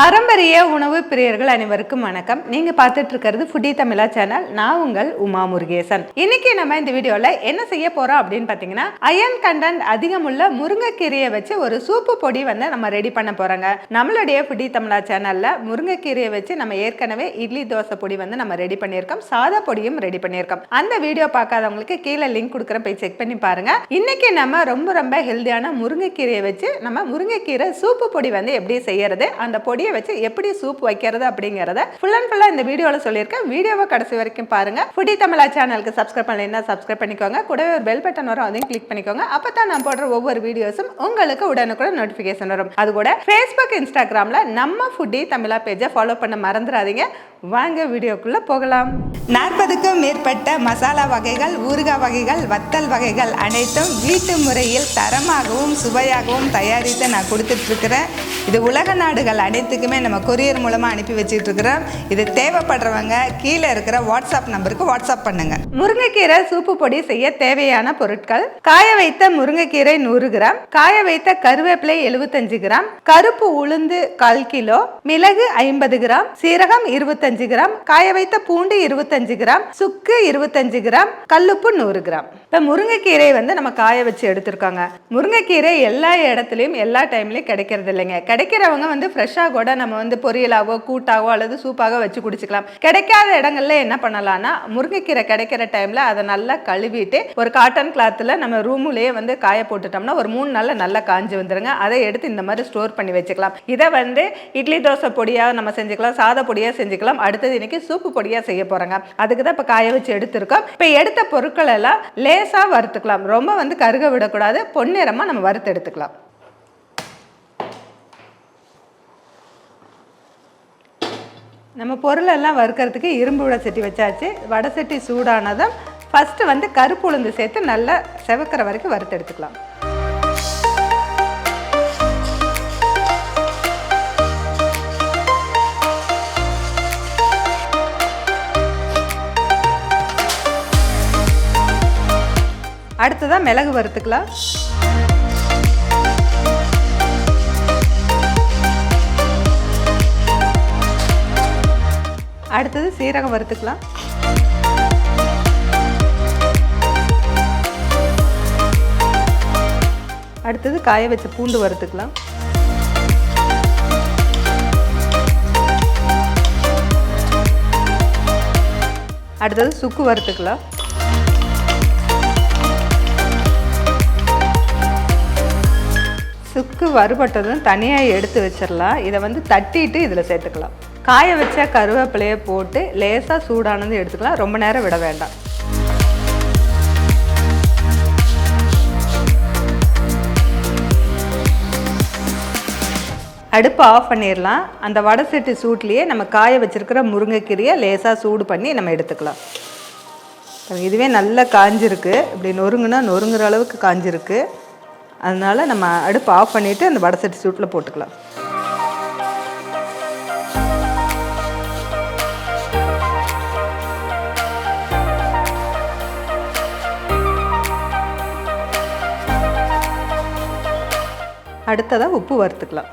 பாரம்பரிய உணவு பிரியர்கள் அனைவருக்கும் வணக்கம். நீங்க பார்த்துட்டு இருக்கிறது ஃபுட்டி தமிழா சேனல் நான் உங்கள் உமா முருகேசன். இன்னைக்கு நம்ம இந்த வீடியோவில் என்ன செய்ய போறோம் அப்படின்னு பார்த்தீங்கன்னா அயன் கண்டன்ட் அதிகமுள்ள முருங்கைக்கீரையை வச்சு ஒரு சூப்பு பொடி வந்து நம்ம ரெடி பண்ண போகிறோங்க நம்மளுடைய ஃபுட்டி தமிழா சேனல்ல முருங்கைக்கீரையை வச்சு நம்ம ஏற்கனவே இட்லி தோசை பொடி வந்து நம்ம ரெடி பண்ணியிருக்கோம். சாதா பொடியும் ரெடி பண்ணியிருக்கோம். அந்த வீடியோ பார்க்காதவங்களுக்கு கீழே லிங்க் கொடுக்குறேன். போய் செக் பண்ணி பாருங்க. இன்னைக்கு நம்ம ரொம்ப ரொம்ப ஹெல்த்தியான முருங்கைக்கீரையை வச்சு நம்ம முருங்கைக்கீரை சூப்பு பொடி வந்து எப்படி செய்யறது அந்த பொடியை வச்சு எப்படி சூப் வைக்கிறது அப்படிங்கறத ஃபுல் அண்ட் ஃபுல்லா இந்த வீடியோல சொல்லியிருக்கேன். வீடியோவை கடைசி வரைக்கும் பாருங்க. ஃபுடி தமிழா சேனலுக்கு சப்ஸ்கிரைப் பண்ணலைன்னா சப்ஸ்கிரைப் பண்ணிக்கோங்க. கூடவே ஒரு பெல் பட்டன் வரும் அதையும் கிளிக் பண்ணிக்கோங்க. அப்பதான் நான் போடுற ஒவ்வொரு வீடியோஸும் உங்களுக்கு உடனுக்குடன் நோட்டிஃபிகேஷன் வரும். அது கூட ஃபேஸ்புக் இன்ஸ்டாகிராம்ல நம்ம ஃபுட்டி தமிழா பேஜை ஃபாலோ பண்ண மறந்துடாதீங்க. வாங்க வீடியோக்குள்ள போகலாம். நாற்பதுக்கும் மேற்பட்ட மசாலா வகைகள் ஊறுகாய் வகைகள் வத்தல் வகைகள் அனைத்தும் வீட்டு முறையில் தரமாகவும் சுவையாகவும் தயாரித்து நான் கொடுத்துட்ருக்கிறேன். இது உலக நாடுகள் அனைத்துக்குமே நம்ம கொரியர் மூலமாக அனுப்பி வச்சுட்டு இருக்கிறோம் இது தேவைப்படுறவங்க கீழே இருக்கிற வாட்ஸ்அப் நம்பருக்கு வாட்ஸ்அப் பண்ணுங்க. முருங்கைக்கீரை சூப்பு பொடி செய்ய தேவையான பொருட்கள். காய வைத்த முருங்கைக்கீரை நூறு கிராம். காய வைத்த கருவேப்பிலை எழுபத்தஞ்சு கிராம். கருப்பு உளுந்து கால் கிலோ. மிளகு ஐம்பது கிராம். சீரகம் இருபத்தஞ்சு கிராம். காய வைத்த பூண்டு இருபத்தஞ்சு கிராம். சுக்கு இருபத்தஞ்சு கிராம். கல்லுப்பு நூறு கிராம். இப்போ முருங்கைக்கீரை வந்து நம்ம காய வச்சு எடுத்திருக்காங்க. முருங்கைக்கீரை எல்லா இடத்துலையும் எல்லா டைம்லையும் கிடைக்கிறது இல்லைங்க. கிடைக்கிறவங்க வந்து ஃப்ரெஷ்ஷாக கூட நம்ம வந்து பொரியலாகவோ கூட்டாகவோ அல்லது சூப்பாக வச்சு குடிச்சுக்கலாம். கிடைக்காத இடங்கள்ல என்ன பண்ணலாம்னா முருங்கைக்கீரை கிடைக்கிற டைம்ல அதை நல்லா கழுவிட்டு ஒரு காட்டன் கிளாத்தில் நம்ம ரூமுலேயே வந்து காய போட்டுட்டோம்னா ஒரு மூணு நாள்ல நல்லா காஞ்சி வந்துருங்க. அதை எடுத்து இந்த மாதிரி ஸ்டோர் பண்ணி வச்சுக்கலாம். இதை வந்து இட்லி தோசை பொடியாக நம்ம செஞ்சுக்கலாம் சாத பொடியாக செஞ்சுக்கலாம். அடுத்தது இன்னைக்கு சூப்பு பொடியாக செய்ய போகிறாங்க அதுக்கு தான் இப்போ காய வச்சு எடுத்திருக்கோம். இப்போ எடுத்த பொருட்கள் எல்லாம் லேசாக வறுத்துக்கலாம். ரொம்ப வந்து கருக விடக்கூடாது. பொன்னிறமாக நம்ம வறுத்து எடுத்துக்கலாம். நம்ம பொருளெல்லாம் வறுக்கிறதுக்கு இரும்பு வடை சட்டி வச்சாச்சு. வடை சட்டி சூடானதும் ஃபஸ்ட்டு வந்து கருப்பு உளுந்து சேர்த்து நல்லா செவக்கிற வரைக்கும் வறுத்து எடுத்துக்கலாம். அடுத்ததாக மிளகு வறுத்துக்கலாம். அடுத்தது சீரகம் வறுத்துக்கலாம். அடுத்தது காய வச்ச பூண்டு வறுத்துக்கலாம். அடுத்தது சுக்கு வறுத்துக்கலாம். சுக்கு வறுபட்டதும் தனியாக எடுத்து வச்சிடலாம் இதை வந்து தட்டிட்டு இதில் சேர்த்துக்கலாம். காய வச்ச கருவேப்பிலையை போட்டு லேசாக சூடானது எடுத்துக்கலாம். ரொம்ப நேரம் விட வேண்டாம். அடுப்பு ஆஃப் பண்ணிடலாம் அந்த வடை செட்டு சூட்லேயே நம்ம காய வச்சுருக்கிற முருங்கைக்கீரையை லேசாக சூடு பண்ணி நம்ம எடுத்துக்கலாம். இதுவே நல்லா காஞ்சிருக்கு. இப்படி நொறுங்குனா நொறுங்குற அளவுக்கு காஞ்சிருக்கு. அதனால் நம்ம அடுப்பு ஆஃப் பண்ணிவிட்டு அந்த வடை சட்டி சூட்டில் போட்டுக்கலாம். அடுத்ததாக உப்பு வறுத்துக்கலாம்.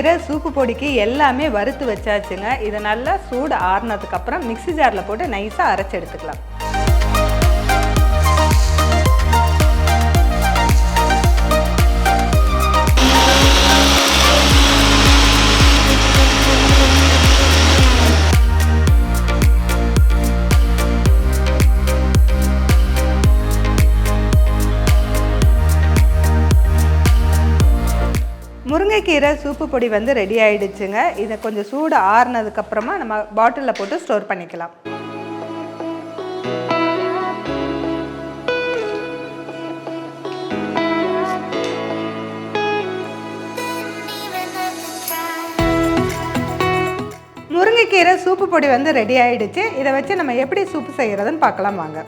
செய்கிற சூப்பு பொடிக்கு எல்லாமே வறுத்து வச்சாச்சுங்க. இதை நல்லா சூடு ஆறுனதுக்கப்புறம் மிக்ஸி ஜாரில் போட்டு நைஸாக அரைச்சி எடுத்துக்கலாம். முருங்கைக்கீரை சூப்பு பொடி வந்து ரெடி ஆயிடுச்சுங்க. இதை கொஞ்சம் சூடு ஆறுனதுக்கப்புறமா நம்ம பாட்டிலில் போட்டு ஸ்டோர் பண்ணிக்கலாம். முருங்கைக்கீரை சூப்பு பொடி வந்து ரெடி ஆயிடுச்சு. இதை வச்சு நம்ம எப்படி சூப்பு செய்கிறதுன்னு பார்க்கலாம் வாங்க.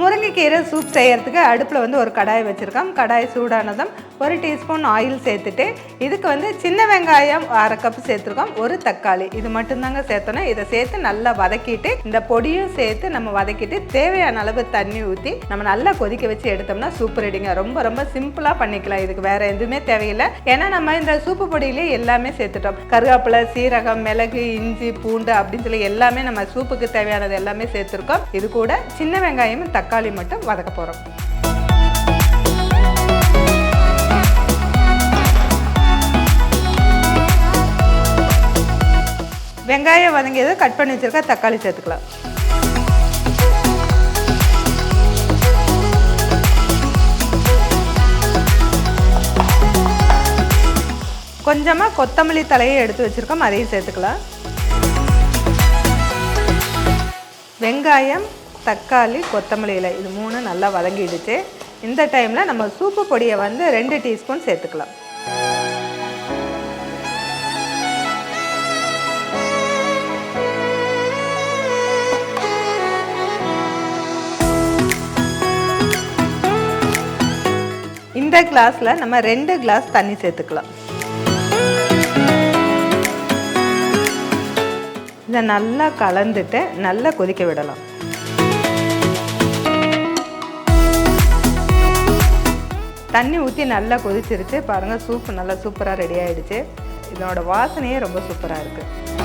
முருங்கைக்கீரை சூப் செய்யறதுக்கு அடுப்பில் வந்து ஒரு கடாய் வச்சுருக்கோம். கடாய் சூடானதும் ஒரு டீஸ்பூன் ஆயில் சேர்த்துட்டு இதுக்கு வந்து சின்ன வெங்காயம் அரை கப் சேர்த்துருக்கோம் ஒரு தக்காளி. இது மட்டும்தாங்க சேர்த்தோன்னா இதை சேர்த்து நல்லா வதக்கிட்டு இந்த பொடியும் சேர்த்து நம்ம வதக்கிட்டு தேவையான அளவு தண்ணி ஊற்றி நம்ம நல்லா கொதிக்க வச்சு எடுத்தோம்னா சூப்பர் ரெடிங்க ரொம்ப ரொம்ப சிம்பிளாக பண்ணிக்கலாம். இதுக்கு வேற எதுவுமே தேவையில்லை. ஏன்னா நம்ம இந்த சூப்பு பொடியிலே எல்லாமே சேர்த்துட்டோம். கருவேப்பிலை சீரகம் மிளகு இஞ்சி பூண்டு அப்படின்னு சொல்லி எல்லாமே நம்ம சூப்புக்கு தேவையானது எல்லாமே சேர்த்துருக்கோம். இது கூட சின்ன வெங்காயமும் தக்காளி மட்டும் வதக்க போகிறோம் வெங்காயம் வதங்கியது கட் பண்ணி வச்சிருக்க தக்காளி சேர்த்துக்கலாம். கொஞ்சமாக கொத்தமல்லி தலையை எடுத்து வச்சுருக்கோம் அதையும் சேர்த்துக்கலாம். வெங்காயம் தக்காளி கொத்தமல்லி இலை இது மூணு நல்லா வதங்கிடுச்சு. இந்த டைமில் நம்ம சூப்பு பொடியை வந்து ரெண்டு டீஸ்பூன் சேர்த்துக்கலாம். இந்த கிளாஸில் நம்ம ரெண்டு கிளாஸ் தண்ணி சேர்த்துக்கலாம். இதை நல்லா கலந்துட்டு நல்லா கொதிக்க விடலாம். தண்ணி ஊற்றி நல்லா கொதிச்சிருச்சு. பாருங்கள் சூப் நல்லா சூப்பராக ரெடி ஆகிடுச்சு இதனோட வாசனையே ரொம்ப சூப்பராக இருக்குது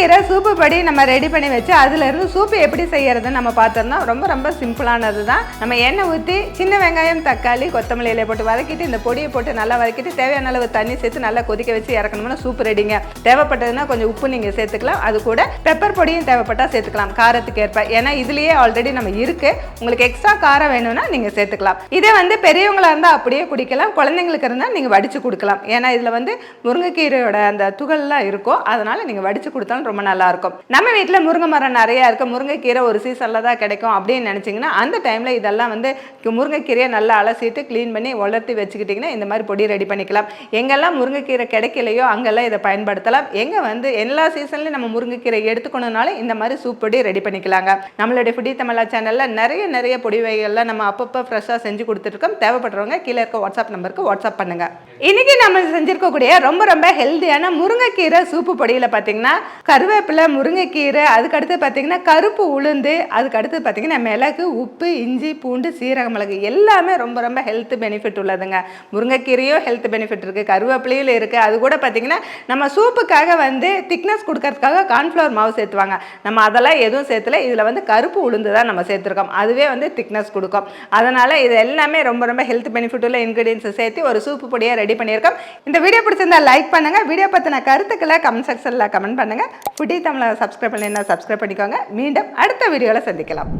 முருங்கைக்கீரை சூப்பு படி நம்ம ரெடி பண்ணி வச்சு அதுலேருந்து சூப்பு எப்படி செய்யறதுன்னு நம்ம பார்த்தோம்னா ரொம்ப ரொம்ப சிம்பிளானது தான். நம்ம எண்ணெய் ஊற்றி சின்ன வெங்காயம் தக்காளி கொத்தமல்லி இலையை போட்டு வதக்கிட்டு இந்த பொடியை போட்டு நல்லா வதக்கிட்டு தேவையான அளவு தண்ணி சேர்த்து நல்லா கொதிக்க வச்சு இறக்கணும்னா சூப்பு ரெடிங்க தேவைப்பட்டதுன்னா கொஞ்சம் உப்பு நீங்கள் சேர்த்துக்கலாம். அது கூட பெப்பர் பொடியும் தேவைப்பட்டால் சேர்த்துக்கலாம். காரத்துக்கு ஏற்ப. ஏன்னா இதுலேயே ஆல்ரெடி நம்ம இருக்கு. உங்களுக்கு எக்ஸ்ட்ரா காரம் வேணும்னா நீங்கள் சேர்த்துக்கலாம். இதே வந்து பெரியவங்களாக இருந்தால் அப்படியே குடிக்கலாம். குழந்தைங்களுக்கு இருந்தால் நீங்கள் வடித்து கொடுக்கலாம். ஏன்னா இதில் வந்து முருங்கைக்கீரையோட அந்த துகள்லாம் இருக்கும். அதனால் நீங்கள் வடித்து கொடுத்தாலும் ரொம்ப நல்லா இருக்கும் நம்ம வீட்டில் முருங்கை மரம் நிறையா இருக்கு. முருங்கைக்கீரை ஒரு சீசனில் தான் கிடைக்கும் அப்படின்னு நினச்சிங்கன்னா அந்த டைமில் இதெல்லாம் வந்து முருங்கைக்கீரையை நல்லா அலசிட்டு க்ளீன் பண்ணி வளர்த்தி வச்சுக்கிட்டிங்கன்னா இந்த மாதிரி பொடி ரெடி பண்ணிக்கலாம். எங்கெல்லாம் முருங்கைக்கீரை கிடைக்கலையோ அங்கெல்லாம் இதை பயன்படுத்தலாம். எங்கே வந்து எல்லா சீசன்லையும் நம்ம முருங்கைக்கீரை எடுத்துக்கணுனாலும் இந்த மாதிரி சூப் பொடி ரெடி பண்ணிக்கலாங்க. நம்மளுடைய ஃபுடி தமிழா சேனலில் நிறைய நிறைய பொடி வகைகள்லாம் நம்ம அப்பப்போ ஃப்ரெஷ்ஷாக செஞ்சு கொடுத்துருக்கோம் தேவைப்படுறவங்க கீழே இருக்க வாட்ஸ்அப் நம்பருக்கு வாட்ஸ்அப் பண்ணுங்க. இன்னைக்கு நம்ம செஞ்சிருக்கக்கூடிய ரொம்ப ரொம்ப ஹெல்த்தியான முருங்கைக்கீரை சூப்பு பொடியில் பார்த்தீங்கன்னா கருவேப்பிலை முருங்கைக்கீரை அதுக்கடுத்து பார்த்தீங்கன்னா கருப்பு உளுந்து அதுக்கடுத்து பார்த்தீங்கன்னா மிளகு உப்பு இஞ்சி பூண்டு சீரக மிளகு எல்லாமே ரொம்ப ரொம்ப ஹெல்த் பெனிஃபிட் உள்ளதுங்க. முருங்கைக்கீரையும் ஹெல்த் பெனிஃபிட் இருக்குது கருவேப்பிலையும் இருக்குது அது கூட பார்த்தீங்கன்னா நம்ம சூப்புக்காக வந்து திக்னஸ் கொடுக்கறதுக்காக கார்ன்ஃப்ளவர் மாவு சேர்த்துவாங்க. நம்ம அதெல்லாம் எதுவும் சேர்த்துல இதில் வந்து கருப்பு உளுந்து தான் நம்ம சேர்த்துருக்கோம். அதுவே வந்து திக்னஸ் கொடுக்கும். அதனால் இது எல்லாமே ரொம்ப ரொம்ப ஹெல்த் பெனிஃபிட் உள்ள இன்க்ரீடியன்ஸை சேர்த்து ஒரு சூப்பு பொடியாக ரெடி பண்ணியிருக்கோம். இந்த வீடியோ பிடிச்சிருந்தா லைக் பண்ணுங்கள் வீடியோ பற்றின கருத்துக்களை கமெண்ட் செக்ஷனில் கமெண்ட் பண்ணுங்கள் புட்டி தமிழை சப்ஸ்கிரைப் பண்ணி சப்ஸ்கிரைப் பண்ணிக்கோங்க. மீண்டும் அடுத்த வீடியோவில் சந்திக்கலாம்.